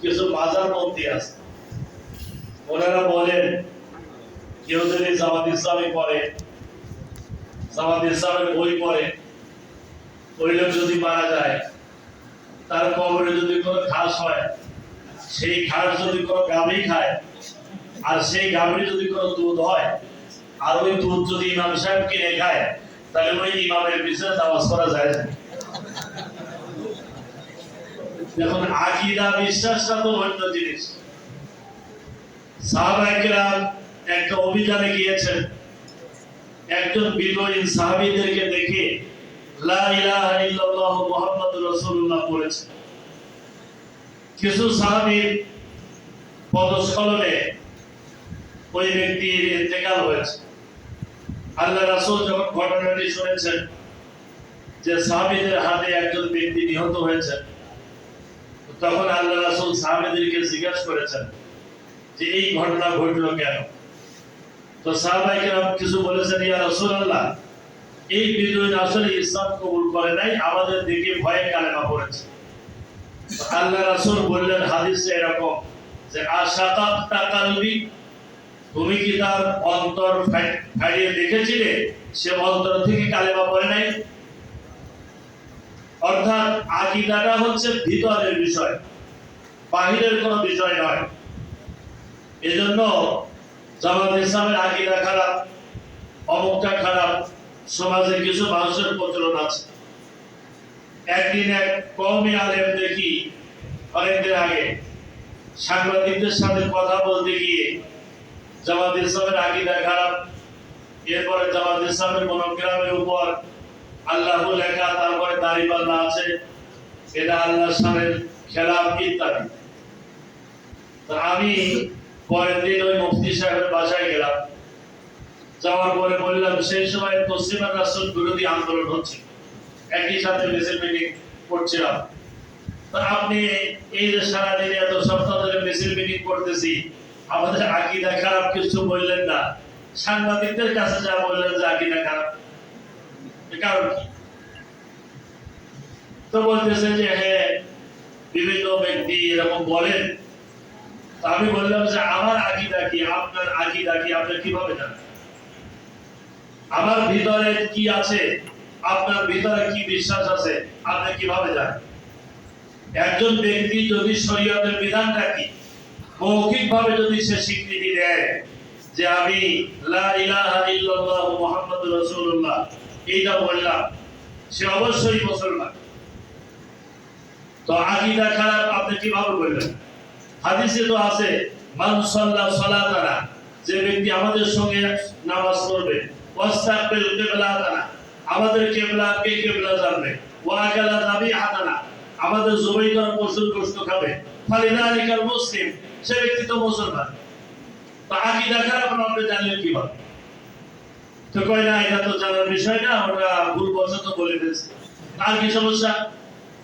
কিছু বাজার মন্ত্রী আছে। ওনারা বলেন, কেউ যদি জামাত ইসলামী পড়ে, জামাত ইসলামের বই পড়ে, ওই লোক যদি মারা যায়, তার কবরে যদি কোনো ঘাস হয়, সেই ঘাস যদি কোনো গাভী খায়, আর সেই গাভীর যদি কোনো দুধ হয়, আর ওই দুধ যদি ইমাম সাহেব কিনে খায় তাহলে ওই ইমামের পিছনে নামাজ করা যায় না। দেখুন আকিদা বিশ্বাসটা তো অন্য জিনিস। একটা অভিযানে গিয়েছেন। একজন বিদয়ীন সাহাবীদেরকে দেখে ওই হয়েছে। আল্লাহ ঘটনাটি যে সাহাবীদের হাতে একজন ব্যক্তি নিহত হয়েছে তখন আল্লাহ রাসূল সাহাবীদেরকে জিজ্ঞাসা করেছেন যে এই ঘটনা ঘটলো কেন? তো সাহাবাই কেরাম কিছু বলেছেন, ইয়া রাসূলুল্লাহ, এই বিদুইন আসলে ইসলাম কবুল করে নাই, আমাদের দিকে ভয়ে কালেমা পড়েছে। আল্লাহ রাসুল বললেন হাদিসে এরকম যে আশাকাত কালবি, তুমি কি তার অন্তর ফাইড়িয়ে দেখেছিলে? সে অন্তর থেকে কালেমা পড়ে নাই? অর্থাৎ আকিদাটা হচ্ছে ভিতরের বিষয়, বাহিরের কোনো বিষয় নয়। এজন্য জামাত ইসলামের আকিদা খারাপ, অমুকটা খারাপ, সমাজে কিছু মানুষের প্রচলন আছে। একদিন এক কমে আলেম দেখি, অনেকদিন আগে সাংবাদিকদের সাথে কথা বলতে গিয়ে জামাত ইসলামের আকিদা খারাপ, এরপরে জামাত ইসলামের মনোগ্রামের উপর আল্লাহ লেখা তারপরে দাড়িপাল্লা আছে। এটা আল্লাহ খেলাফ ইত্যাদি। আমি পরের দিন ওই মুফতি সাহেবের বাসায় গেলাম। যাওয়ার পরে বললাম, সেই সময় বিরোধী আন্দোলন হচ্ছে। একই সাথে মিছিল মিটিং করছিলাম। আপনি এই যে সারাদিনে এত সপ্তাহ ধরে মিছিল মিটিং করতেছি, আমাদের আকিদা খারাপ, কিছু বললেন না। সাংবাদিকদের কাছে যা বললেন যে আকিদা খারাপ। কারণ তো বলতেছে যে হ্যাঁ বিভিন্ন ব্যক্তি এরকম বলেন। আমি বললাম যে, আমার আকিদা কি? আপনার আকিদা কি? কীভাবে জানেন? আমার ভিতরে কি আছে? আপনার ভিতরে কি বিশ্বাস আছে? আপনি কীভাবে জানেন? একজন ব্যক্তি যদি শরীয়তের বিধানটা কি, মৌখিকভাবে যদি সে স্বীকৃতি দেয় যে, আমি লা ইলাহা ইল্লাল্লাহ মুহাম্মাদুর রাসূলুল্লাহ এইটা বললাম, সে অবশ্যই মুসলমান। তো আকীদা খারাপ, আপনি কীভাবে বললেন হাদিসে তো আছে যে ব্যক্তি আমাদের সঙ্গে নামাজ পড়বে আমাদের কিবলা, কে কিবলা জানবে? মুসলিম সে ব্যক্তি তো খারাপ আপনি জানলেন কয়, না, এটা তো জানার বিষয় না ভুল বলে কি সমস্যা?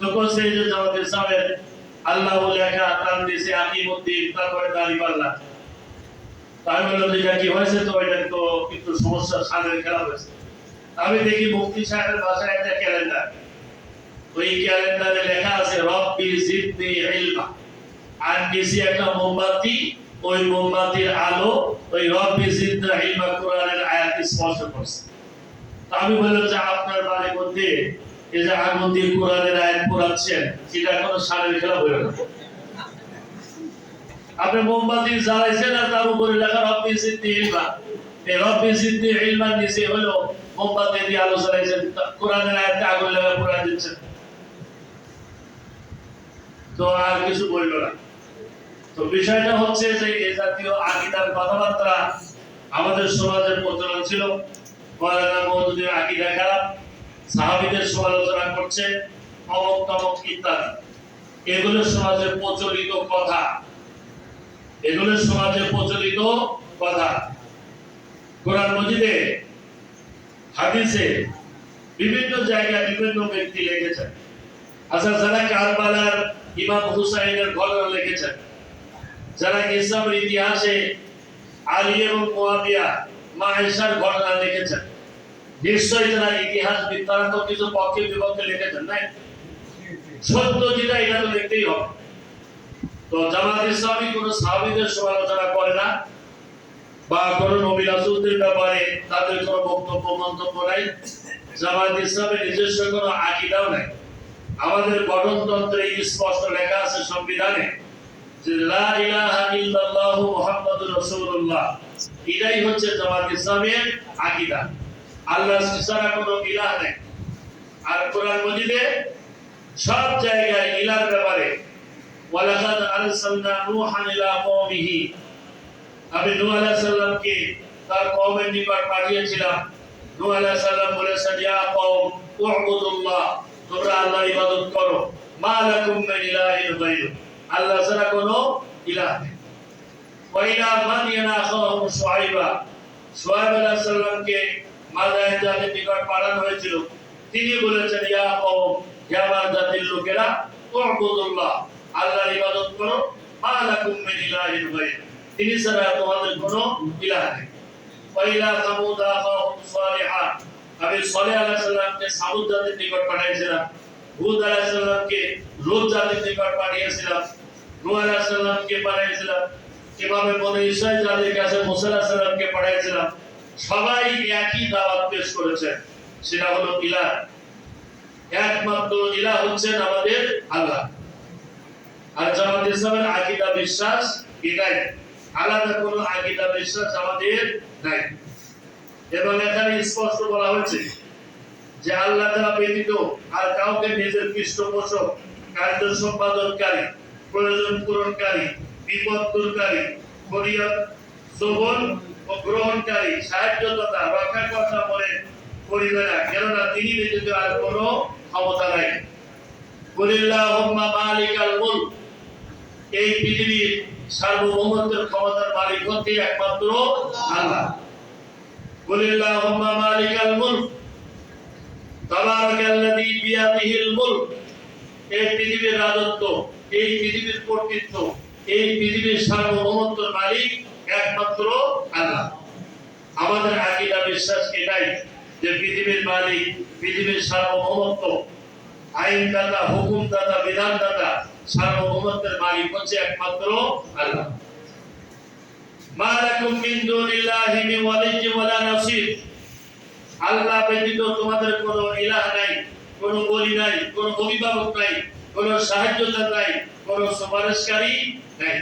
তো যে ইসলামের আল্লাহ লেখা, তার তারপরে বললাম যে কি হয়েছে তো? এটা তো একটু সমস্যা খেলা হয়েছে। আমি দেখি মুফতি সাহেবের ভাষায় একটা ক্যালেন্ডার। ওই ক্যালেন্ডারে লেখা আছে, রব্বি জিদনি ইলমা। আর একটা মোমবাতি ওই মোমবাতির আলো ওই রব্বি জিদনি ইলমা কোরআনের আয়াত স্পর্শ করছে। আমি বললাম যে আপনার বাড়ির মধ্যে এই যে আগুন দিয়ে কোরআনের আয়াত পড়াচ্ছেন, এটা কোনো সারের খেলা হইল না। আপনি মোমবাতি জ্বালাইছেন আর তার উপরে লেখা রব্বি ইলমা এই রব্বি ইলমার নিচে হলো মোমবাতি দিয়ে আলো জ্বালাইছেন কোরআনের আগুন লাগা পড়া দিচ্ছেন। তো আর কিছু বলল না। তো বিষয়টা হচ্ছে যে এই জাতীয় আকিদার কথাবার্তা আমাদের সমাজের প্রচলন ছিল। মৌলানা মওদুদের আকিদা খারাপ, সাহাবীদের সমালোচনা করছে, অমক তমক ইত্যাদি। এগুলো সমাজে প্রচলিত কথা। এগুলো সমাজে প্রচলিত কথা। কোরআন মজিদে, হাদিসে বিভিন্ন জায়গায় বিভিন্ন ব্যক্তি লিখেছেন। আচ্ছা যারা কারবালার ইমাম হুসাইনের ঘটনা লিখেছেন। যারা ইসলামের ইতিহাসে আলী এবং মুয়াবিয়া মা আয়েশার ঘটনা লিখেছেন, নিশ্চয়ই যারা ইতিহাস বিদ্যান্ত কিছু পক্ষে বিপক্ষে লিখেছেন, নাই? সত্য যেটা, এটা তো লিখতেই হবে। তো জামাত ইসলামী কোন সাহাবীদের সমালোচনা করে না বা কোন নবী ব্যাপারে তাদের কোনো বক্তব্য, মন্তব্য নাই। জামাত ইসলামের নিজস্ব কোনো আকীদাও নাই। আমাদের গঠনতন্ত্রে স্পষ্ট লেখা আছে সংবিধানে যে লা ইলাহা ইল্লাল্লাহ মুহাম্মাদুর রাসূলুল্লাহ, এটাই হচ্ছে জামাত ইসলামের আকীদা। আল্লাহ ছাড়া কোনো ইলাহ নেই। আর কোরআন মজিদে সব জায়গায় ইলার ব্যাপারে, ওয়ালাকাদ আরসালনা নূহান ইলা কওমিহি। আমি নূহ আলাইহিস সালামকে তার কওমের নিকট পাঠিয়েছিলাম। নূহ আলাইহিস সালাম বলেছেন, ইয়া কওম, উবুদুল্লাহ, তোমরা আল্লাহর ইবাদত করো। মা লাকুম মিন ইলাহিন গায়রু আল্লাহ ছাড়া কোনো ইলাহ নেই। ওয়া ইলা মাদিয়ান শুআইব আলাইহিস সালামকে জাতির নিকট পাঠানো হয়েছিল। তিনি বলেছেন, ইয়া কওম জাতির লোকেরা, উবুদুল্লাহ, আল্লাহর ইবাদত করো, মা লাকুম মিন ইলাহিন গায়রু। তিনি ছাড়া তোমাদের কোনো ইলাহ নেই। ওয়াইলা সামুদ আখাহুম সালিহা আমি সালেহ আলাইহিস সালামকে সামুদ জাতির নিকট পাঠিয়েছিলাম হুদ আলাইহিস সালামকে লূত জাতির নিকট পাঠিয়েছিলাম। নূহ আলাইহিস পাঠিয়েছিলাম কীভাবে বনে ইসরাইল জাতির কাছে মুসা আলাইহিস পাঠিয়েছিলাম সবাই একই দাওয়াত পেশ করেছে সেটা হলো ইলাহ। একমাত্র ইলাহ হচ্ছেন আমাদের আল্লাহ। আর জামাত ইসলামের আকীদা বিশ্বাস এটাই। আলাদা কোনো আকীদা বিশ্বাস আমাদের নাই। এবং এখানে স্পষ্ট বলা হয়েছে যে আল্লাহ তাআলা ব্যতীত আর কাউকে নিজের পৃষ্ঠপোষক কার্য সম্পাদনকারী, প্রয়োজন পূরণকারী বিপদ দূরকারী ফরিয়াদ শ্রবণ ও গ্রহণকারী, সাহায্যদাতা, রক্ষাকর্তা বলে করিবে না। কেননা তিনি ব্যতীত আর কোনো ক্ষমতা নাই। কুলিল্লাহুম্মা মালিকাল মুলক। এই পৃথিবীর সার্বভৌমত্বের ক্ষমতার মালিক হচ্ছে একমাত্র আল্লাহ। কুলিল্লাহুম্মা মালিকাল মুলক। তাবারাকাল্লাযী বিয়াদিহিল মুলক। এই পৃথিবীর রাজত্ব, এই পৃথিবীর কর্তৃত্ব, এই মালিক আইনদাতা, হুকুমদাতা, বিধানদাতা, সার্বভৌমত্বের মালিক হচ্ছে একমাত্র আল্লাহ। মা লাকুম মিন দুনিল্লাহি মিন ওয়ালিয়্যি ওয়ালা নাসির। আল্লাহ ব্যতীত তোমাদের কোনো ইলাহ নাই, কোনো বলি নাই, কোনো অভিভাবক নাই, কোনো সাহায্যদাতা নাই, কোনো সুপারিশকারী নাই।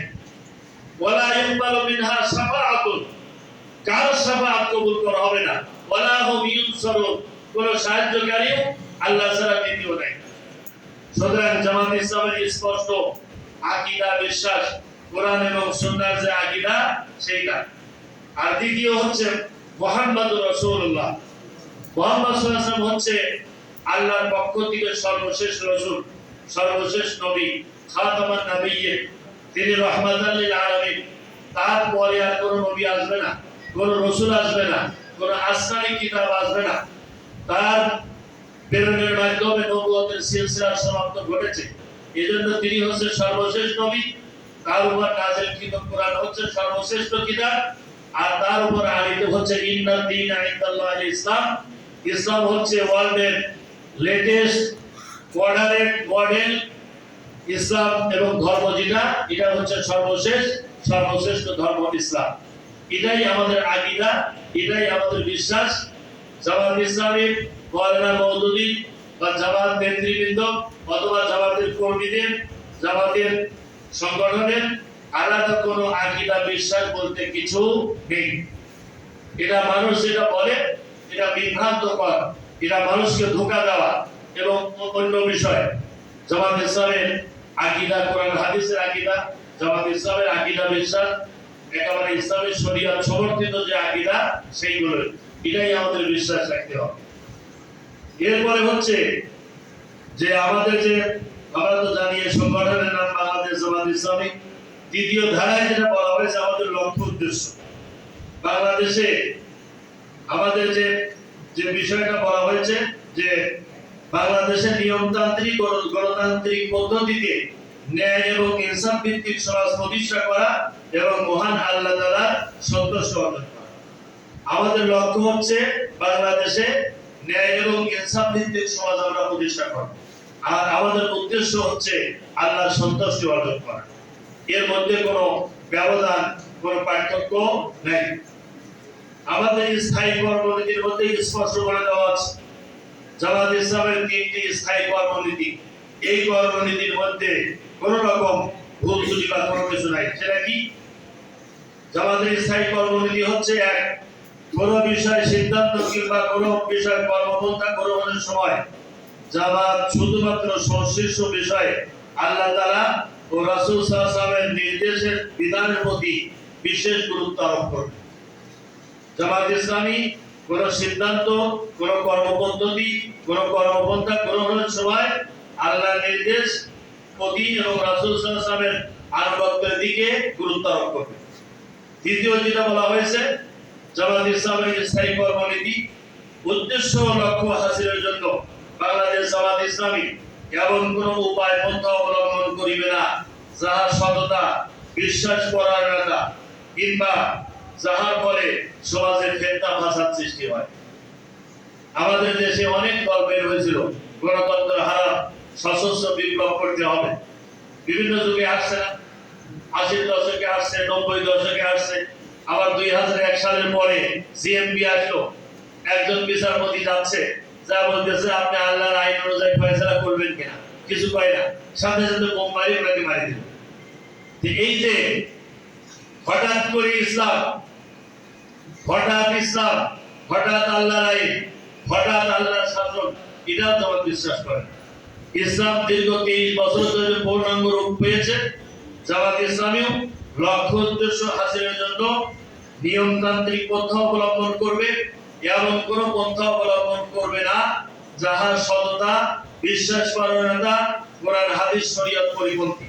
ওয়ালা ইউকবালু মিনহা শাফাআতুন কারও শাফাআত কবুল করা হবে না? ওয়ালা হুম ইউনসারুন। কোনো সাহায্যকারীও আল্লাহ ছাড়া দ্বিতীয় নাই। সুতরাং জামাত ইসলামের স্পষ্ট আকীদা, বিশ্বাস, কোরআন এবং সুন্নাহর যে আকীদা, সেইটা। আর দ্বিতীয় হচ্ছে মুহাম্মদুর রাসূলুল্লাহ। হচ্ছে আল্লাহর পক্ষ থেকে সর্বশেষ রাসূল, সর্বশেষ নবী, খাতামান নবিয়্যিন। তিনি রহমাতাল লিল আলামিন। তার পরে আর কোনো নবী আসবে না, কোনো রাসূল আসবে না, কোনো আসমানি কিতাব আসবে না। তার প্রেরণের মাধ্যমে নবুয়তের সিলসিলার সমাপ্ত ঘটেছে। এজন্য তিনি হচ্ছে সর্বশেষ নবী। তার উপর নাযিলকৃত কোরআন হচ্ছে সর্বশ্রেষ্ঠ কিতাব। আর তার উপর আনিত হচ্ছে ইন্নাদ দীন ইনদাল্লাহ ইসলাম ইসলাম হচ্ছে ওয়ার্ল্ডের লেটেস্ট মডারেট মডেল ইসলাম এবং ধর্ম যেটা, এটা হচ্ছে সর্বশেষ, সর্বশ্রেষ্ঠ ধর্ম ইসলাম। এটাই আমাদের আকীদা, এটাই আমাদের বিশ্বাস। জামাত ইসলামী, মৌলানা মৌদুদি বা জামাত নেতৃবৃন্দ অথবা জামাতের কর্মীদের, জামাতের সংগঠনের, আলাদা কোনো আকীদা, বিশ্বাস বলতে কিছু নেই। এটা মানুষ যেটা বলে এটা বিভ্রান্তকর, এটা মানুষকে ধোকা দেওয়া এবং অন্য বিষয় জামাত ইসলামের আকীদা, কোরআন, হাদিসের আকীদা জামাত ইসলামের আকীদা বিশ্বাস, একেবারে ইসলামের শরীয়ত সমর্থিত যে আকীদা, সেইগুলো। এটাই আমাদের বিশ্বাস রাখতে হবে। এরপরে হচ্ছে যে আমাদের যে, আমরা তো জানি সংগঠনের নাম বাংলাদেশ জামাত ইসলামী। দ্বিতীয় ধারায় যেটা বলা হয়েছে, আমাদের লক্ষ্য উদ্দেশ্য। বাংলাদেশে আমাদের যে যে বিষয়টা বলা হয়েছে যে বাংলাদেশের নিয়মতান্ত্রিক গণতান্ত্রিক পদ্ধতিতে ন্যায় এবং ইনসাফ ভিত্তিক সমাজ প্রতিষ্ঠা করা এবং মহান আল্লাহ তাআলা সন্তুষ্ট অর্জন করা। আমাদের লক্ষ্য হচ্ছে বাংলাদেশে ন্যায় এবং ইনসাফ ভিত্তিক সমাজ আমরা প্রতিষ্ঠা করা। আর আমাদের উদ্দেশ্য হচ্ছে আল্লাহর সন্তুষ্টি অর্জন করা। এর মধ্যে কোনো ব্যবধান, কোনো পার্থক্য নেই। আমাদের স্থায়ী কর্মনীতির মধ্যে স্পষ্ট করে দেওয়া আছে জামাত ইসলামের তিনটি স্থায়ী কর্মনীতি। এই কর্মনীতির মধ্যে কোন রকম ভুল ত্রুটি বা কোনো কিছু নাই। সেটা কি? জামাতের স্থায়ী কর্মনীতি হচ্ছে এক, কোন বিষয়ে সিদ্ধান্ত কিংবা কোন বিষয়ে কর্মপন্থা গ্রহণের সময় জামাত শুধুমাত্র সংশ্লিষ্ট বিষয়ে আল্লাহ তাআলা ও রাসূল সাল্লাল্লাহু নির্দেশের বিধানের প্রতি বিশেষ গুরুত্ব আরোপ করবে। জামাত ইসলামী, কোন সিদ্ধান্ত, কোন কর্মপদ্ধতি, কোন কর্মপন্থা গ্রহণের সময় আল্লাহ নির্দেশ প্রতি এবং রাসূল সাল্লাল্লাহু আনুগত্যের দিকে গুরুত্ব আরোপ করবে। দ্বিতীয় যেটা বলা হয়েছে, জামাত ইসলামের যে স্থায়ী কর্মনীতি, উদ্দেশ্য লক্ষ্য হাসিলের জন্য বাংলাদেশ জামাত ইসলামী এমন কোন উপায় পন্থা অবলম্বন করিবে না যাহা সততা, বিশ্বাস পরায়ণতা কিংবা যাহার ফলে সমাজে ফেতনা ফাসাদ সৃষ্টি হয়। আমাদের দেশে অনেক দল বের হয়েছিল গণতন্ত্র হারা সশস্ত্র বিপ্লব করতে হবে। বিভিন্ন যুগে আসছে না। আশির দশকে আসছে, নব্বই দশকে আসছে। আবার দুই হাজার এক সালের পরে সিএমপি আসলো। একজন বিচারপতি যাচ্ছে, যা বলতেছে, আপনি আল্লাহর আইন অনুযায়ী ফয়সলা করবেন কিনা? কিছু পাই না। সাথে সাথে বোম মারি ওনাকে মারি দিল এই যে হঠাৎ করে ইসলাম হঠাৎ ইসলাম, হঠাৎ আল্লাহর আইন, হঠাৎ আল্লাহর শাসন, এটাও তো আমার বিশ্বাস করে ইসলাম দীর্ঘ তেইশ বছর ধরে পূর্ণাঙ্গ রূপ পেয়েছে। জামাত ইসলামীও লক্ষ্য উদ্দেশ্য হাসিলের জন্য নিয়মতান্ত্রিক পন্থা অবলম্বন করবে এমন কোন পন্থা অবলম্বন করবে না, যাহার সততা, বিশ্বাস পরায়ণতা কোরআন, হাদিস, শরীয়ত পরিপন্থী।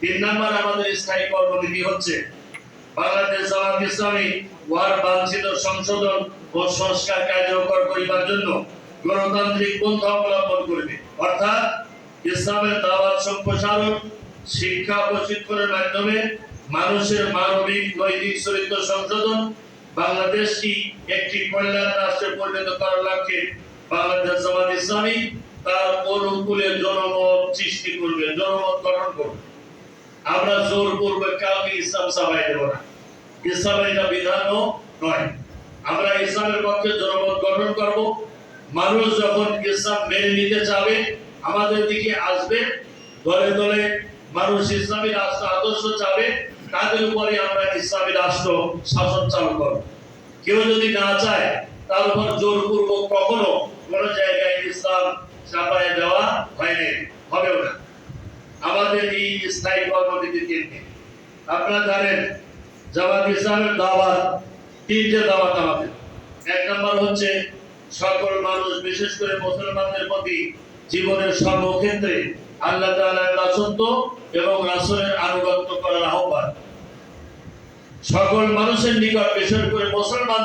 তিন নম্বর আমাদের স্থায়ী কর্মনীতি হচ্ছে বাংলাদেশ জামাত ইসলামী ওয়ার বাঞ্ছিত সংশোধন ও সংস্কার কার্যকর করিবার জন্য গণতান্ত্রিক পন্থা অবলম্বন করবে। অর্থাৎ ইসলামের দাওয়াত সম্প্রসারণ, শিক্ষা প্রশিক্ষণের মাধ্যমে মানুষের মানবিক নৈতিক চরিত্র সংশোধন বাংলাদেশকে একটি কল্যাণ রাষ্ট্রে পরিণত করার লক্ষ্যে বাংলাদেশ জামাত ইসলামী তার অনুকূলে জনমত সৃষ্টি করবে, জনমত গঠন করবে। আমরা জোর পূর্বক কাউকে ইসলাম চাপাই দেব না। ইসলামের এটা বিধানও নয়। আমরা ইসলামের পক্ষে জনমত গঠন করব। মানুষ যখন ইসলাম মেনে নিতে চাবে, আমাদের দিকে আসবে, দলে দলে মানুষ ইসলামী রাষ্ট্র আদর্শ চাবে, তাদের উপরে আমরা ইসলামী রাষ্ট্র শাসন চালু করব। কেউ যদি না চায়, তার উপর জোরপূর্বক কখনো কোন জায়গায় ইসলাম চাপায় দেওয়া হয়নি, হবেও না। আমাদের এই স্থায়ী কর্মনীতি আপনারা জানেন জামাত ইসলামের দাওয়াত, তিনটে দাওয়াত আমাদের। এক নম্বর হচ্ছে, সকল মানুষ, বিশেষ করে মুসলমানদের প্রতি জীবনের সর্বক্ষেত্রে আল্লাহ তালার দাসত্ব এবং রাসনের আনুগত্য করার আহ্বান। সকল মানুষের নিকট, বিশেষ করে মুসলমান